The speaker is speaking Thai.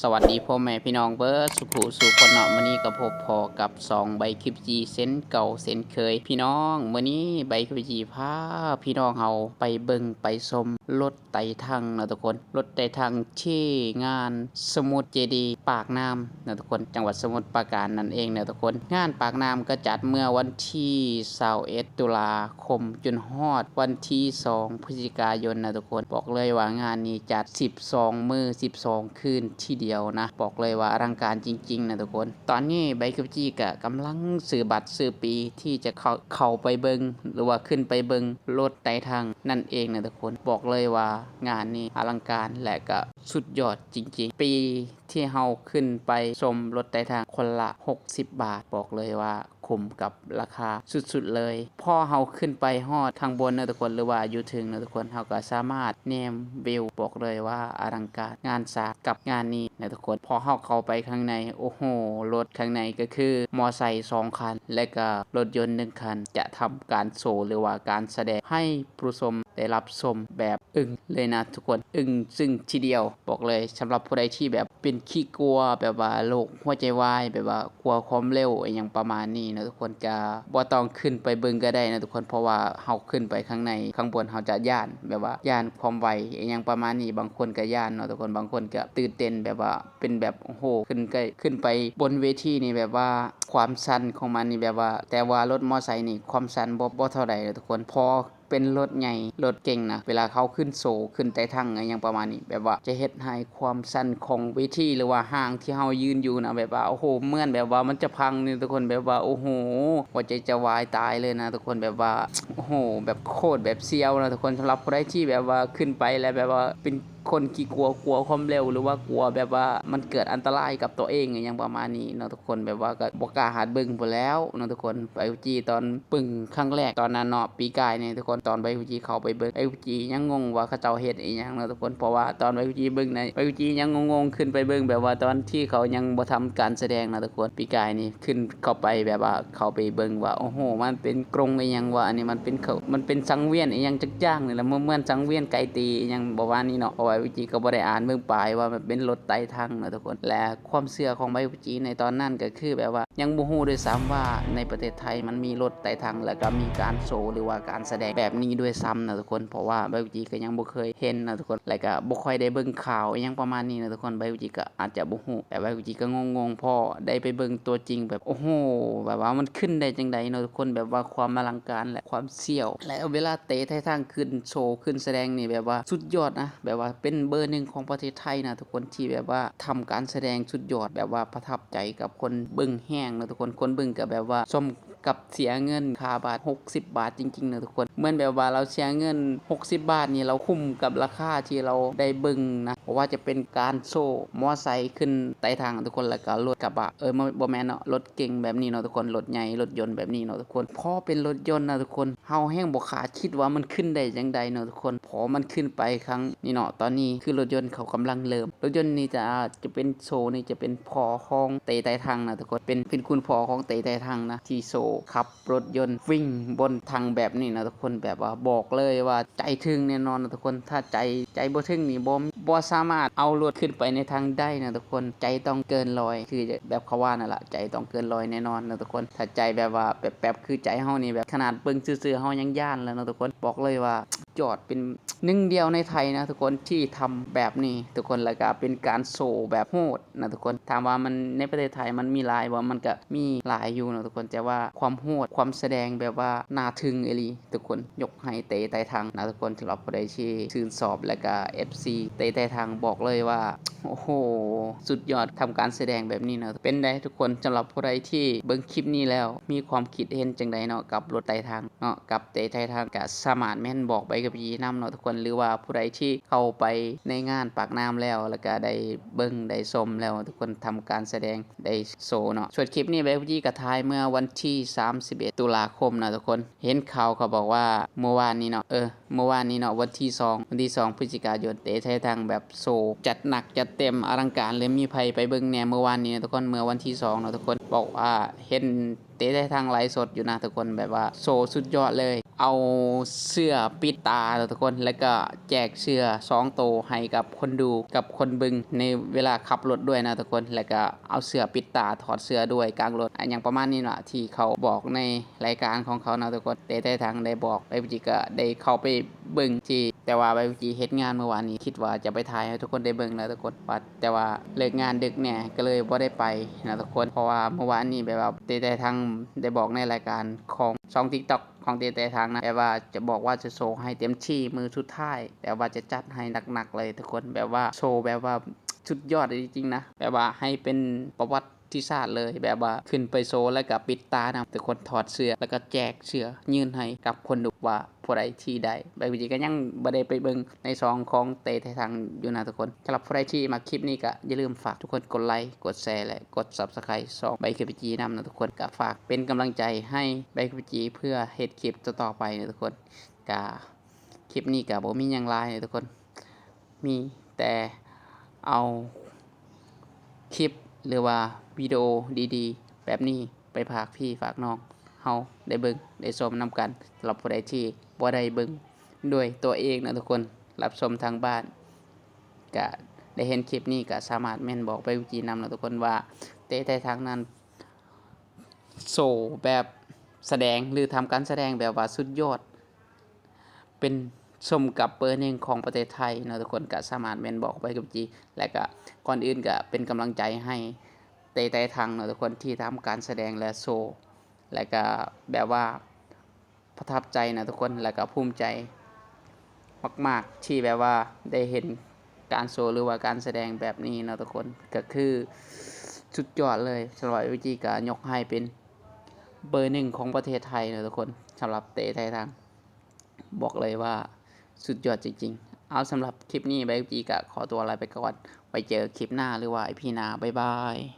สวัสดีพ่อแม่พี่น้องเบิร์ดสุขุสุขคนเนาะมื้อนี้ก็พบพอกับสองใบคลิปจีเส้นเก่าเส้นเคย พี่น้องมื้อนี้ใบคลิปจีพาพี่น้องเฮาไปเบิงไปชมรถไต่ทางนะทุกคนรถไต่ทางที่งานสมุทรเจดีปากน้ำนะทุกคนจังหวัดสมุทรปราการนั่นเองนะทุกคน งานปากน้ำก็จัดเมื่อวันที่21ตุลาคมจนฮอดวันที่ 2 พฤศจิกายนนะทุกคน บอกเลยว่างานนี้จัด 12 มือ 12 คืนที่เดียวนะ บอกเลยว่าอลังการจริง ๆ นะทุกคน ตอนนี้ไบค์กับจีกะกำลังซื้อบัตรซื้อปีที่จะเข้าเข้าไปเบิงหรือว่าขึ้นไปเบิงรถไต่ทางนั่นเองนะทุกคนบอกเลยว่างานนี้อลังการและก็สุดยอดจริง ๆ ปีที่เฮาขึ้นไปชมรถไต่ทางคนละ 60 บาท บอกเลยว่า คุ้มกับราคาสุดๆเลย พอเฮาขึ้นไปฮอดทางบนนะทุกคนหรือว่าอยู่ถึงนะทุกคนเฮาก็สามารถแนมวิวบอกเลยว่าอลังการงานสากับงานนี้นะทุกคน พอเฮาเข้าไปข้างในโอ้โหรถข้างในก็คือมอไซค์สองคัน และก็รถยนต์หนึ่งคัน จะทำการโชว์หรือว่าการแสดงให้ผู้ชมได้รับชมแบบ อึ้งเลยนะทุกคนอึ้งซึ่งทีเดียวบอกเลยสำหรับผู้ใดที่แบบเป็นขี้กลัวแบบว่าโรคหัวใจวายแบบว่ากลัวความเร็วอย่างประมาณนี้นะทุกคนจะบ่ต้องขึ้นไปเบิ่งก็ได้นะทุกคนเพราะว่าเฮาขึ้นไปข้างในข้างบนเฮาจะย่านแบบว่าย่านความไวอย่างประมาณนี้บางคนก็ย่านเนาะทุกคนบางคนก็ตื่นเต้นแบบว่าเป็นแบบโอ้โหขึ้นใกล้ขึ้นไปบนเวทีนี่แบบว่าความสั้นของมันนี่แบบว่า แต่ว่ารถมอไซค์นี่ความสั้นบ่บ่เท่าใดเลยทุกคนพอ เป็นรถใหญ่รถเก่งนะเวลาเขาขึ้นโซขึ้นไต่ทั้งอะไรอย่างประมาณนี้ แบบว่าจะเฮ็ดให้ความสั้นของวิธีหรือว่าห้างที่เฮายืนอยู่นะแบบว่าโอ้โหเมื่อนแบบว่ามันจะพังนี่ทุกคนแบบว่าโอ้โหหัวใจจะวายตายเลยนะ ทุกคนแบบว่าโอ้โหแบบโคตรแบบเซียวนะทุกคนสำหรับคนที่แบบว่าขึ้นไปแล้วแบบว่าเป็น คนขี้กลัวกลัวความเร็วหรือว่ากลัวแบบว่ามันเกิดอันตรายกับตัวเองอย่างประมาณนี้เนาะทุกคนแบบว่าก็บ่กล้าหาดเบิ่งพุ่นแล้วเนาะทุกคนไปจีตอนปึ่งครั้งแรกตอนนั้นเนาะปีกายเนี่ยทุกคนตอนไปจีเขาไปเบิ่งไอ้จียังงงว่าเขาเจ้าเฮ็ดอีหยังเนาะทุกคนเพราะว่าตอนไปจีเบิ่งในไปจียังงงๆขึ้นไปเบิ่งแบบว่าตอนที่เขายังบ่ทำการแสดงเนาะทุกคนปีกายนี่ขึ้นเข้าไปแบบว่าเขาไปเบิ่งว่าโอ้โห มันเป็นกรงอีหยังว่าอันนี้มันเป็นเขามันเป็นสังเวียนอีหยังจักอย่างนี่แหละเหมือสังเวียนไก่ตีอีหยังบ่ว่านี่เนาะเพราะว่าวิจิก็บ่ได้อ่านเบิ่งปลายว่ามันเป็นรถไต่ทางเนาะทุกคน และความเชื่อของใบวิจิในตอนนั้นก็คือแบบว่า ยังบ่ฮู้ด้วยซ้ำว่าในประเทศไทยมันมีรถไต่ทางแล้วก็มีการโชว์หรือว่าการแสดงแบบนี้ด้วยซ้ำนะทุกคน เพราะว่าใบวิจีก็ยังบ่เคยเห็นนะทุกคนแล้วก็บ่ค่อยได้เบิ่งข่าวยังประมาณนี้นะทุกคนใบวิจีก็อาจจะบ่ฮู้แต่ใบวิจีก็งงๆพอได้ไปเบิ่งตัวจริงแบบโอ้โหแบบว่ามันขึ้นได้จังไดเนาะทุกคนแบบว่าความอลังการและความเสี่ยว และเวลาเตะไททางขึ้นโชว์ขึ้นแสดงนี่แบบว่าสุดยอดนะแบบว่าเป็นเบอร์หนึ่งของประเทศไทยนะทุกคนที่แบบว่าทำการแสดงสุดยอดแบบว่าประทับใจกับคนเบิ่งแห้งนะทุกคนคนบึงก็แบบว่าส้ม กับเสียเงินค่าบาท 60 บาทจริงๆนะทุกคนเหมือนแบบว่าเราเสียเงิน 60 บาทนี่เราคุ้มกับราคาที่เราได้เบิ่งนะเพราะว่าจะเป็นการโชว์มอไซค์ขึ้นไต่ทางทุกคนแล้วก็รถกระบะเออบ่แม่นเนาะรถเก่งแบบนี้เนาะทุกคนรถใหญ่รถยนต์แบบนี้เนาะทุกคนพอเป็นรถยนต์นะทุกคนเฮาแห้งบ่ขาดคิดว่ามันขึ้นได้จังใดเนาะทุกคนพอมันขึ้นไปครั้งนี่เนาะตอนนี้คือรถยนต์เขากำลังเริ่มรถยนต์นี่จะจะเป็นโซนี่จะเป็นพอของเตะไต่ทางนะทุกคนเป็นเป็นคุณพอของเตะไต่ทางนะที่โซขับรถยนต์วิ่งบนทางแบบนี้นะทุกคนแบบว่าบอกเลยว่าใจถึงแน่นอนนะทุกคนถ้าใจใจบ่ถึงนี่บ่บ่สามารถเอารถขึ้นไปในทางได้นะทุกคนใจต้องเกินลอย คือแบบเขาว่านั่นแหละใจต้องเกินลอยแน่นอนนะทุกคน ถ้าใจแบบว่าแบบแบบคือใจเฮานี่แบบขนาดเบิ่งซื่อๆเฮายังย่านแล้วนะทุกคนบอกเลยว่า จอดเป็นหนึ่งเดียวในไทยนะทุกคนที่ทำแบบนี้ ทุกคนแล้วก็เป็นการโซแบบโหดนะทุกคนถามว่ามันในประเทศไทยมันมีหลายว่ามันก็มีหลายอยู่นะทุกคนแต่ว่าความโหดความแสดงแบบว่าน่าทึ่งเอลีทุกคนยกให้เตะไต่ทางนะทุกคนสำหรับผู้ใดที่ชื่นสอบแล้วก็ FC เตะไต่ทางบอกเลยว่าโอ้โห สุดยอดทำการแสดงแบบนี้เนาะเป็นได้ทุกคนสำหรับผู้ใดที่เบิ่งคลิปนี้แล้ว มีความคิดเห็นจังใดเนาะกับรถไต่ทางเนาะกับเตะไต่ทางก็สามารถแม่นบอกไปกับยีนํเนาะทุกคนหรือว่าผู้ใดที่เข้าไปในงานปากน้ำแล้ว แล้วก็ได้เบิ่งได้ชมแล้ว ทุกคนทำการแสดงได้โซเนาะส่วนคลิปนี้แบบยีกระทายเมื่อวันที่ 31 ตุลาคมนะทุกคนเห็นข่าวเขาบอกว่าเมื่อวานนี้เนาะเออเมื่อวานนี้เนาะวันที่ 2 วันที่ 2 พฤศจิกายนเตะไทยทางแบบโซจัดหนักจัดเต็มอลังการเลยมีไผไปเบิ่งแหน่เมื่อวานนี้นะทุกคนเมื่อวันที่2เนาะทุกคนบอกว่าเห็นเตะได้ทางไลฟ์สดอยู่นะทุกคนแบบว่าโซสุดยอดเลย เอาเสื้อปิดตาทุกคน แล้วก็แจกเสื้อสองโตให้กับคนดูกับคนบึงในเวลาขับรถด้วยนะทุกคน แล้วก็เอาเสื้อปิดตาถอดเสื้อด้วยกลางรถอันอย่างประมาณนี้ละที่เขาบอกในรายการของเขานะทุกคนแต่ได้ทางได้บอกไปวิจิก็ได้เข้าไป เบิ่งที่แต่ว่าไปจิเฮ็ดงานเมื่อวานนี้ คิดว่าจะไปถ่ายให้ทุกคนได้เบิ่งนะทุกคนว่าแต่ว่าเลิกงานดึกเนี่ยก็เลยบ่ได้ไปนะทุกคนเพราะว่าเมื่อวานนี้แบบว่าแต่แต่ทางได้บอกในรายการของช่อง TikTok ของเตแต่ทางนะแบบว่าจะบอกว่าจะโชว์ให้เต็มที่มือสุดท้ายแบบว่าจะจัดให้หนักๆเลยทุกคนแบบว่าโชว์แบบว่าสุดยอดจริงๆนะแบบว่าให้เป็นประวัติ ศาสตร์เลยแบบว่าขึ้นไปโชว์แล้วก็ปิดตานะทุกคนถอดเสื้อแล้วก็แจกเสื้อยื่นให้กับคนดูว่าผู้ใดที่ใดใบวิจิก็ยังบ่ได้ไปเบิงในซองของเตแต่ทางอยู่นะทุกคนสำหรับผู้ใดที่มาคลิปนี้ก็อย่าลืมฝากทุกคนกดไลค์กดแชร์และกด Subscribe ซองใบคลิปจีนำนะทุกคนก็ฝากเป็นกำลังใจให้ใบคลิปจีเพื่อเฮ็ดคลิปต่อไปนะทุกคนก็คลิปนี้ก็บ่มีหยังหลายนะทุกคน มีแต่เอาคลิป หรือว่าวิดีโอดีๆ แบบนี้ไปฝากพี่ฝากน้องเฮาได้เบิ่งได้ชมนำกันสำหรับผู้ใดที่บ่ได้เบิ่งด้วยตัวเองนะทุกคนรับชมทางบ้านก็ได้เห็นคลิปนี้ก็สามารถแม่นบอกไปวิจีนำนะทุกคนว่าเตะทางนั้นโซแบบแสดงหรือทำการแสดงแบบว่าสุดยอด เป็น สมกับเบอร์หนึ่งของประเทศไทยเนาะทุกคนก็สามารถเมนบอกไปกับจีและก็ก่อนอื่นก็เป็นกำลังใจให้เตะไต้ทางเนาะทุกคนที่ทำการแสดงและโชว์และก็แบบว่าประทับใจนะทุกคนและก็ภูมิใจ มาก ๆ ที่แบบว่าได้เห็นการโชว์หรือว่าการแสดงแบบนี้นะทุกคนก็คือสุดยอดเลยสำหรับวิจีก็ยกให้เป็นเบอร์หนึ่งของประเทศไทยนะทุกคนสำหรับเตะไต้ทาง บอกเลยว่า สุดยอดจริงๆ เอาสำหรับคลิปนี้ไบจีกะขอตัวลาไปก่อน ไปเจอคลิปหน้าหรือว่าไอพี่นา บ๊ายบาย